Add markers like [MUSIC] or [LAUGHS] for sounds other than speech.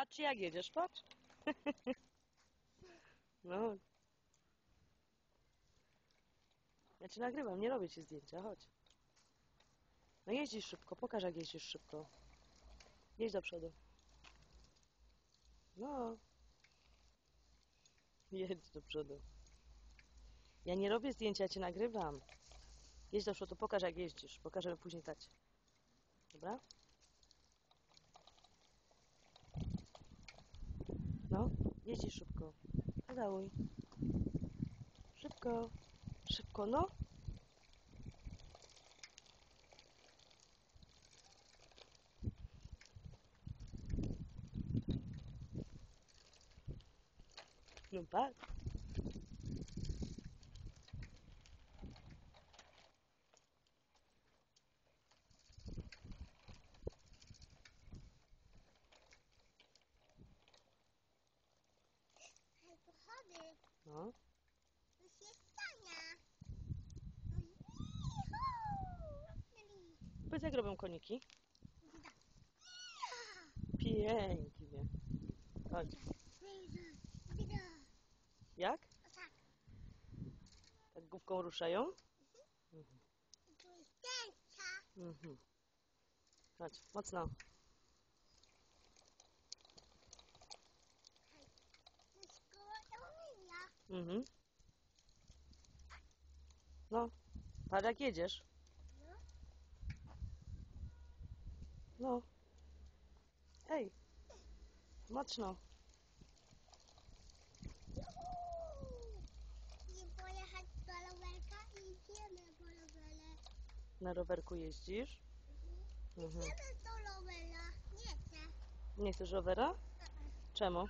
Patrz jak jedziesz, patrz. [LAUGHS] No. Ja cię nagrywam, nie robię ci zdjęcia, chodź. No jeździsz szybko, pokaż jak jeździsz szybko. Jedź do przodu. No. Jedź do przodu. Ja nie robię zdjęcia, ja cię nagrywam. Jedź do przodu, pokaż jak jeździsz. Pokażemy później tacie. Dobra? Jeździsz szybko. Pedałuj. Szybko. Szybko, no. No patrz. No. to się stania. No! Powiedz jak robią koniki. Pięknie. Chodź. Widzę. Jak? Tak. Tak główką ruszają? Jest tęcza. Mhm. Chodź, mocno. Mhm. No, patrz jak jedziesz. No. No. Ej. Mocno. Juhu! Nie pojechać do rowerka i idziemy po rowerze. Na rowerku jeździsz? Mhm. Idziemy do rowera. Nie chcę. Nie chcesz rowera? Czemu?